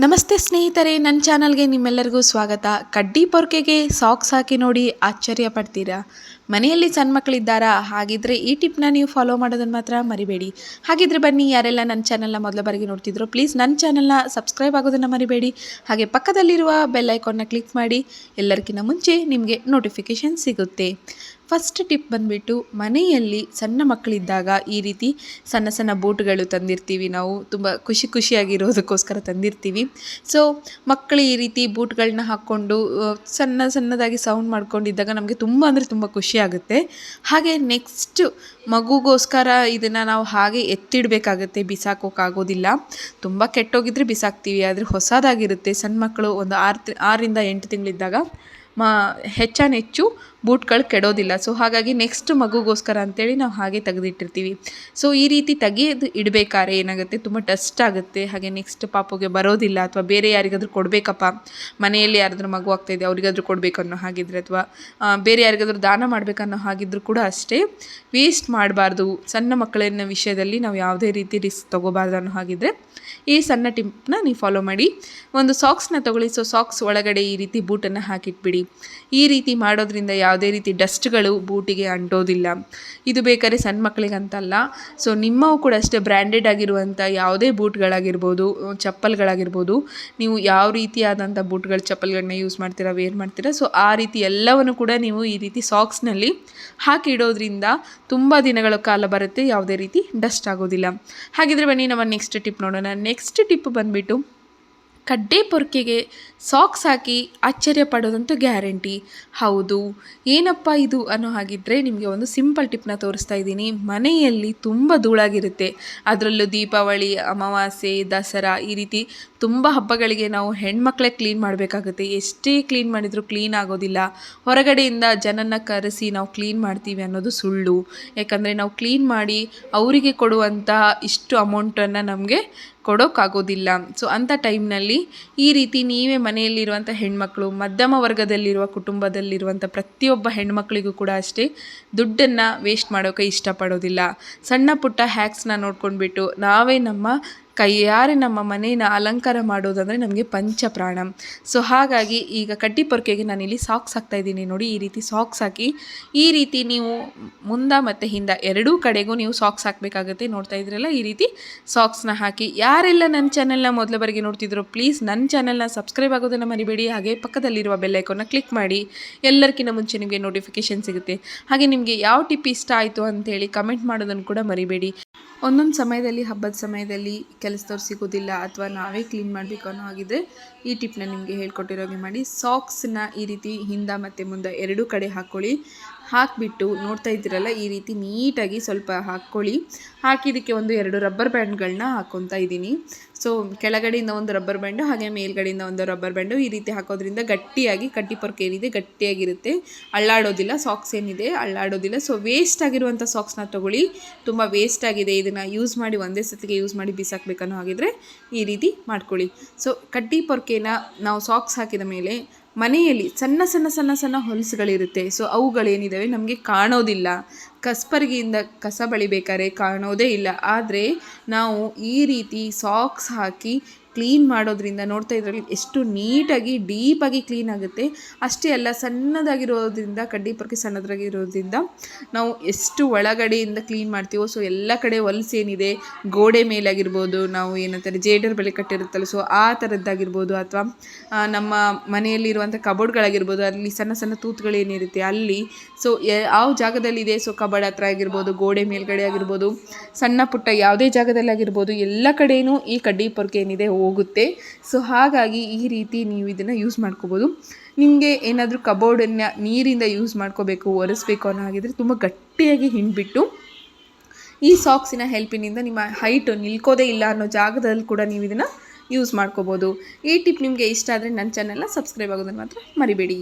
ನಮಸ್ತೆ ಸ್ನೇಹಿತರೆ ನನ್ನ ಚಾನಲ್ಗೆ ನಿಮ್ಮೆಲ್ಲರಿಗೂ ಸ್ವಾಗತ. ಕಡ್ಡಿ ಪೊರ್ಕೆಗೆ ಸಾಕ್ಸ್ ಹಾಕಿ ನೋಡಿ ಆಶ್ಚರ್ಯ ಪಡ್ತೀರಾ? ಮನೆಯಲ್ಲಿ ಸಣ್ಣ ಮಕ್ಕಳಿದ್ದಾರಾ ಹಾಗಿದ್ರೆ ಈ ಟಿಪ್ನ ನೀವು ಫಾಲೋ ಮಾಡೋದನ್ನು ಮಾತ್ರ ಮರಿಬೇಡಿ. ಹಾಗಿದ್ರೆ ಬನ್ನಿ, ಯಾರೆಲ್ಲ ನನ್ನ ಚಾನಲ್ನ ಮೊದಲ ಬಾರಿಗೆ ನೋಡ್ತಿದ್ರು, ಪ್ಲೀಸ್ ನನ್ನ ಚಾನಲ್ನ ಸಬ್ಸ್ಕ್ರೈಬ್ ಆಗೋದನ್ನು ಮರಿಬೇಡಿ. ಹಾಗೆ ಪಕ್ಕದಲ್ಲಿರುವ ಬೆಲ್ ಐಕಾನ್ನ ಕ್ಲಿಕ್ ಮಾಡಿ ಎಲ್ಲರಿಗಿಂತ ಮುಂಚೆ ನಿಮಗೆ ನೋಟಿಫಿಕೇಷನ್ ಸಿಗುತ್ತೆ. ಫಸ್ಟ್ ಟಿಪ್ ಬಂದುಬಿಟ್ಟು ಮನೆಯಲ್ಲಿ ಸಣ್ಣ ಮಕ್ಕಳಿದ್ದಾಗ ಈ ರೀತಿ ಸಣ್ಣ ಸಣ್ಣ ಬೂಟ್ಗಳು ತಂದಿರ್ತೀವಿ ನಾವು. ತುಂಬ ಖುಷಿ ಖುಷಿಯಾಗಿರೋದಕ್ಕೋಸ್ಕರ ತಂದಿರ್ತೀವಿ. ಸೊ ಮಕ್ಕಳು ಈ ರೀತಿ ಬೂಟ್ಗಳನ್ನ ಹಾಕ್ಕೊಂಡು ಸಣ್ಣ ಸಣ್ಣದಾಗಿ ಸೌಂಡ್ ಮಾಡ್ಕೊಂಡಿದ್ದಾಗ ನಮಗೆ ತುಂಬ ಅಂದರೆ ತುಂಬ ಖುಷಿ ಆಗುತ್ತೆ. ಹಾಗೆ ನೆಕ್ಸ್ಟ್ ಮಗುಗೋಸ್ಕರ ಇದನ್ನು ನಾವು ಹಾಗೆ ಎತ್ತಿಡಬೇಕಾಗತ್ತೆ. ಬಿಸಾಕೋಕ್ಕಾಗೋದಿಲ್ಲ ತುಂಬ ಕೆಟ್ಟೋಗಿದ್ರೆ ಬಿಸಾಕ್ತೀವಿ, ಆದರೆ ಹೊಸದಾಗಿರುತ್ತೆ. ಸಣ್ಣ ಮಕ್ಕಳು ಒಂದು ಆರು ಆರರಿಂದ ಎಂಟು ತಿಂಗಳಿದ್ದಾಗ, ಮ ಹೆಚ್ಚಾನೆಚ್ಚು ಬೂಟ್ಗಳು ಕೆಡೋದಿಲ್ಲ. ಸೊ ಹಾಗಾಗಿ ನೆಕ್ಸ್ಟ್ ಮಗುಗೋಸ್ಕರ ಅಂತೇಳಿ ನಾವು ಹಾಗೆ ತೆಗೆದಿಟ್ಟಿರ್ತೀವಿ. ಸೊ ಈ ರೀತಿ ತೆಗೆಯೋದು ಇಡಬೇಕಾದ್ರೆ ಏನಾಗುತ್ತೆ? ತುಂಬ ಡಸ್ಟ್ ಆಗುತ್ತೆ. ಹಾಗೆ ನೆಕ್ಸ್ಟ್ ಪಾಪುಗೆ ಬರೋದಿಲ್ಲ ಅಥವಾ ಬೇರೆ ಯಾರಿಗಾದ್ರೂ ಕೊಡಬೇಕಪ್ಪ? ಮನೆಯಲ್ಲಿ ಯಾರಾದರೂ ಮಗು ಆಗ್ತಾಯಿದೆ, ಅವರಿಗಾದ್ರೂ ಕೊಡಬೇಕು ಅನ್ನೋ ಹಾಗಿದ್ರೆ ಅಥವಾ ಬೇರೆ ಯಾರಿಗಾದ್ರೂ ದಾನ ಮಾಡಬೇಕನ್ನೋ ಹಾಗಿದ್ರೂ ಕೂಡ ಅಷ್ಟೇ ವೇಸ್ಟ್ ಮಾಡಬಾರ್ದು. ಸಣ್ಣ ಮಕ್ಕಳಿನ ವಿಷಯದಲ್ಲಿ ನಾವು ಯಾವುದೇ ರೀತಿ ರಿಸ್ಕ್ ತೊಗೋಬಾರ್ದು ಅನ್ನೋ ಹಾಗಿದ್ರೆ ಈ ಸಣ್ಣ ಟಿಪ್ನ ನೀವು ಫಾಲೋ ಮಾಡಿ. ಒಂದು ಸಾಕ್ಸ್ನ ತಗೊಳ್ಳಿ. ಸೊ ಸಾಕ್ಸ್ ಒಳಗಡೆ ಈ ರೀತಿ ಬೂಟನ್ನು ಹಾಕಿಟ್ಬಿಡಿ. ಈ ರೀತಿ ಮಾಡೋದ್ರಿಂದ ಯಾವುದೇ ರೀತಿ ಡಸ್ಟ್ಗಳು ಬೂಟಿಗೆ ಅಂಟೋದಿಲ್ಲ. ಇದು ಬೇಕಾದ್ರೆ ಸಣ್ಣ ಮಕ್ಕಳಿಗಂತಲ್ಲ. ಸೊ ನಿಮ್ಮವು ಕೂಡ ಅಷ್ಟೇ ಬ್ರ್ಯಾಂಡೆಡ್ ಆಗಿರುವಂಥ ಯಾವುದೇ ಬೂಟ್ಗಳಾಗಿರ್ಬೋದು, ಚಪ್ಪಲ್ಗಳಾಗಿರ್ಬೋದು, ನೀವು ಯಾವ ರೀತಿಯಾದಂಥ ಬೂಟ್ಗಳು, ಚಪ್ಪಲ್ಗಳನ್ನ ಯೂಸ್ ಮಾಡ್ತೀರಾ ವೇರ್ ಮಾಡ್ತೀರಾ ಸೊ ಆ ರೀತಿ ಎಲ್ಲವನ್ನು ಕೂಡ ನೀವು ಈ ರೀತಿ ಸಾಕ್ಸ್ನಲ್ಲಿ ಹಾಕಿಡೋದ್ರಿಂದ ತುಂಬ ದಿನಗಳ ಕಾಲ ಬರುತ್ತೆ, ಯಾವುದೇ ರೀತಿ ಡಸ್ಟ್ ಆಗೋದಿಲ್ಲ. ಹಾಗಿದ್ರೆ ಬನ್ನಿ, ನಮ್ಮ ನೆಕ್ಸ್ಟ್ ಟಿಪ್ ನೋಡೋಣ. ನೆಕ್ಸ್ಟ್ ಟಿಪ್ ಬಂದುಬಿಟ್ಟು ಕಡ್ಡೆ ಪೊರ್ಕೆಗೆ ಸಾಕ್ಸ್ ಹಾಕಿ ಆಶ್ಚರ್ಯ ಪಡೋದಂತೂ ಗ್ಯಾರಂಟಿ. ಹೌದು. ಏನಪ್ಪ ಇದು ಅನ್ನೋ ಹಾಗಿದ್ರೆ ನಿಮಗೆ ಒಂದು ಸಿಂಪಲ್ ಟಿಪ್ನ ತೋರಿಸ್ತಾ ಇದ್ದೀನಿ. ಮನೆಯಲ್ಲಿ ತುಂಬ ಧೂಳಾಗಿರುತ್ತೆ. ಅದರಲ್ಲೂ ದೀಪಾವಳಿ, ಅಮಾವಾಸ್ಯೆ, ದಸರಾ ಈ ರೀತಿ ತುಂಬ ಹಬ್ಬಗಳಿಗೆ ನಾವು ಹೆಣ್ಮಕ್ಳೇ ಕ್ಲೀನ್ ಮಾಡಬೇಕಾಗುತ್ತೆ. ಎಷ್ಟೇ ಕ್ಲೀನ್ ಮಾಡಿದರೂ ಕ್ಲೀನ್ ಆಗೋದಿಲ್ಲ. ಹೊರಗಡೆಯಿಂದ ಜನನ ಕರೆಸಿ ನಾವು ಕ್ಲೀನ್ ಮಾಡ್ತೀವಿ ಅನ್ನೋದು ಸುಳ್ಳು. ಯಾಕಂದರೆ ನಾವು ಕ್ಲೀನ್ ಮಾಡಿ ಅವರಿಗೆ ಕೊಡುವಂತಹ ಇಷ್ಟು ಅಮೌಂಟನ್ನು ನಮಗೆ ಕೊಡೋಕ್ಕಾಗೋದಿಲ್ಲ ಸೊ ಅಂಥ ಟೈಮ್ನಲ್ಲಿ ಈ ರೀತಿ ನೀವೇ ಮನೆಯಲ್ಲಿರುವಂಥ ಹೆಣ್ಮಕ್ಳು, ಮಧ್ಯಮ ವರ್ಗದಲ್ಲಿರುವ ಕುಟುಂಬದಲ್ಲಿರುವಂಥ ಪ್ರತಿಯೊಬ್ಬ ಹೆಣ್ಮಕ್ಳಿಗೂ ಕೂಡ ಅಷ್ಟೇ ದುಡ್ಡನ್ನು ವೇಸ್ಟ್ ಮಾಡೋಕ್ಕೆ ಇಷ್ಟಪಡೋದಿಲ್ಲ. ಸಣ್ಣ ಪುಟ್ಟ ಹ್ಯಾಕ್ಸ್ನ ನೋಡ್ಕೊಂಡ್ಬಿಟ್ಟು ನಾವೇ ನಮ್ಮ ಕೈಯಾರೆ ನಮ್ಮ ಮನೇನ ಅಲಂಕಾರ ಮಾಡೋದಂದರೆ ನಮಗೆ ಪಂಚಪ್ರಾಣ. ಸೊ ಹಾಗಾಗಿ ಈಗ ಕಡ್ಡಿ ಪೊರ್ಕೆಗೆ ನಾನಿಲ್ಲಿ ಸಾಕ್ಸ್ ಹಾಕ್ತಾ ಇದ್ದೀನಿ. ನೋಡಿ, ಈ ರೀತಿ ಸಾಕ್ಸ್ ಹಾಕಿ, ಈ ರೀತಿ ನೀವು ಮುಂದ ಮತ್ತು ಹಿಂದ ಎರಡೂ ಕಡೆಗೂ ನೀವು ಸಾಕ್ಸ್ ಹಾಕಬೇಕಾಗುತ್ತೆ. ನೋಡ್ತಾ ಇದ್ರಲ್ಲ, ಈ ರೀತಿ ಸಾಕ್ಸ್ನ ಹಾಕಿ. ಯಾರೆಲ್ಲ ನನ್ನ ಚಾನಲ್ನ ಮೊದಲ ಬಾರಿಗೆ ನೋಡ್ತಿದ್ರು ಪ್ಲೀಸ್ ನನ್ನ ಚಾನೆಲ್ನ ಸಬ್ಸ್ಕ್ರೈಬ್ ಆಗೋದನ್ನು ಮರಿಬೇಡಿ. ಹಾಗೆ ಪಕ್ಕದಲ್ಲಿರುವ ಬೆಲ್ಲೈಕೋನ ಕ್ಲಿಕ್ ಮಾಡಿ. ಎಲ್ಲರಿಗಿಂತ ಮುಂಚೆ ನಿಮಗೆ ನೋಟಿಫಿಕೇಶನ್ ಸಿಗುತ್ತೆ. ಹಾಗೆ ನಿಮಗೆ ಯಾವ ಟಿಪ್ ಇಷ್ಟ ಆಯಿತು ಅಂತೇಳಿ ಕಮೆಂಟ್ ಮಾಡೋದನ್ನು ಕೂಡ ಮರಿಬೇಡಿ. ಒಂದೊಂದು ಸಮಯದಲ್ಲಿ, ಹಬ್ಬದ ಸಮಯದಲ್ಲಿ ಕೆಲಸದವ್ರು ಸಿಗೋದಿಲ್ಲ ಅಥವಾ ನಾವೇ ಕ್ಲೀನ್ ಮಾಡಬೇಕು ಅನ್ನೋ ಹಾಗಿದ್ರೆ ಈ ಟಿಪ್ನ ನಿಮಗೆ ಹೇಳ್ಕೊಟ್ಟಿರೋಗೆ ಮಾಡಿ. ಸಾಕ್ಸನ್ನ ಈ ರೀತಿ ಹಿಂದೆ ಮತ್ತು ಮುಂದೆ ಎರಡೂ ಕಡೆ ಹಾಕ್ಕೊಳ್ಳಿ ಹಾಕಿಬಿಟ್ಟು ನೋಡ್ತಾ ಇದ್ದೀರಲ್ಲ, ಈ ರೀತಿ ನೀಟಾಗಿ ಸ್ವಲ್ಪ ಹಾಕ್ಕೊಳ್ಳಿ. ಹಾಕಿದ್ದಕ್ಕೆ ಒಂದು ಎರಡು ರಬ್ಬರ್ ಬ್ಯಾಂಡ್ಗಳನ್ನ ಹಾಕ್ಕೊತಾ ಇದ್ದೀನಿ. ಸೊ ಕೆಳಗಡೆಯಿಂದ ಒಂದು ರಬ್ಬರ್ ಬ್ಯಾಂಡು, ಹಾಗೆ ಮೇಲ್ಗಡೆಯಿಂದ ಒಂದು ರಬ್ಬರ್ ಬ್ಯಾಂಡು, ಈ ರೀತಿ ಹಾಕೋದ್ರಿಂದ ಗಟ್ಟಿಯಾಗಿ ಕಟ್ಟಿ ಪೊರ್ಕೆ ಏನಿದೆ ಗಟ್ಟಿಯಾಗಿರುತ್ತೆ. ಅಳ್ಳಾಡೋದಿಲ್ಲ, ಸಾಕ್ಸ್ ಏನಿದೆ ಅಳ್ಳಾಡೋದಿಲ್ಲ. ಸೊ ವೇಸ್ಟ್ ಆಗಿರುವಂಥ ಸಾಕ್ಸ್ನ ತೊಗೊಳ್ಳಿ. ತುಂಬ ವೇಸ್ಟ್ ಆಗಿದೆ, ಇದನ್ನು ಯೂಸ್ ಮಾಡಿ ಒಂದೇ ಸತಿಗೆ ಯೂಸ್ ಮಾಡಿ ಬಿಸಾಕಬೇಕನ್ನೋ ಹಾಗಿದ್ರೆ ಈ ರೀತಿ ಮಾಡ್ಕೊಳ್ಳಿ. ಸೊ ಕಟ್ಟಿ ಪೊರ್ಕೆನ ನಾವು ಸಾಕ್ಸ್ ಹಾಕಿದ ಮೇಲೆ ಮನೆಯಲ್ಲಿ ಸಣ್ಣ ಸಣ್ಣ ಸಣ್ಣ ಸಣ್ಣ ಹೊಲಸುಗಳಿರುತ್ತೆ. ಸೊ ಅವುಗಳೇನಿದ್ದಾವೆ ನಮಗೆ ಕಾಣೋದಿಲ್ಲ. ಕಸ್ಪರ್ಗಿಯಿಂದ ಕಸ ಬಳಿಬೇಕಾದ್ರೆ ಕಾಣೋದೇ ಇಲ್ಲ. ಆದರೆ ನಾವು ಈ ರೀತಿ ಸಾಕ್ಸ್ ಹಾಕಿ ಕ್ಲೀನ್ ಮಾಡೋದ್ರಿಂದ ನೋಡ್ತಾ ಇದ್ರಲ್ಲಿ ಎಷ್ಟು ನೀಟಾಗಿ ಡೀಪಾಗಿ ಕ್ಲೀನ್ ಆಗುತ್ತೆ. ಅಷ್ಟೇ ಅಲ್ಲ, ಸಣ್ಣದಾಗಿರೋದ್ರಿಂದ ಕಡ್ಡಿ ಪೊರ್ಕೆ ಸಣ್ಣದಾಗಿರೋದ್ರಿಂದ ನಾವು ಎಷ್ಟು ಒಳಗಡೆಯಿಂದ ಕ್ಲೀನ್ ಮಾಡ್ತೀವೋ ಸೊ ಎಲ್ಲ ಕಡೆ ಹೊಲಸೇನಿದೆ ಏನಿದೆ, ಗೋಡೆ ಮೇಲಾಗಿರ್ಬೋದು, ನಾವು ಏನಂತಾರೆ, ಜೇಡರ್ ಬೆಲೆ ಕಟ್ಟಿರುತ್ತಲ್ಲ ಸೊ ಆ ಥರದ್ದಾಗಿರ್ಬೋದು ಅಥವಾ ನಮ್ಮ ಮನೆಯಲ್ಲಿರುವಂಥ ಕಬೋರ್ಡ್ಗಳಾಗಿರ್ಬೋದು ಅಲ್ಲಿ ಸಣ್ಣ ಸಣ್ಣ ತೂತುಗಳೇನಿರುತ್ತೆ, ಅಲ್ಲಿ ಸೊ ಯಾವ ಜಾಗದಲ್ಲಿದೆ ಸೊ ಕಬಡ್ ಹತ್ರ ಆಗಿರ್ಬೋದು, ಗೋಡೆ ಮೇಲ್ಗಡೆ ಆಗಿರ್ಬೋದು, ಸಣ್ಣ ಪುಟ್ಟ ಯಾವುದೇ ಜಾಗದಲ್ಲಿ ಆಗಿರ್ಬೋದು ಎಲ್ಲ ಕಡೆಯೂ ಈ ಕಡ್ಡಿ ಪೊರ್ಕೆ ಏನಿದೆ ಹೋಗುತ್ತೆ. ಸೊ ಹಾಗಾಗಿ ಈ ರೀತಿ ನೀವು ಇದನ್ನು ಯೂಸ್ ಮಾಡ್ಕೋಬೋದು. ನಿಮಗೆ ಏನಾದರೂ ಕಬೋರ್ಡನ್ನು ನೀರಿಂದ ಯೂಸ್ ಮಾಡ್ಕೋಬೇಕು, ಒರೆಸ್ಬೇಕು ಅನ್ನೋ ಹಾಗಿದ್ರೆ ತುಂಬ ಗಟ್ಟಿಯಾಗಿ ಹಿಂಡ್ಬಿಟ್ಟು, ಈ ಸಾಕ್ಸಿನ ಹೆಲ್ಪಿನಿಂದ ನಿಮ್ಮ ಹೈಟ್ ನಿಲ್ಕೋದೇ ಇಲ್ಲ ಅನ್ನೋ ಜಾಗದಲ್ಲಿ ಕೂಡ ನೀವು ಇದನ್ನು ಯೂಸ್ ಮಾಡ್ಕೋಬೋದು. ಈ ಟಿಪ್ ನಿಮಗೆ ಇಷ್ಟ ಆದರೆ ನನ್ನ ಚಾನೆಲ್ನ ಸಬ್ಸ್ಕ್ರೈಬ್ ಆಗೋದನ್ನು ಮಾತ್ರ ಮರಿಬೇಡಿ.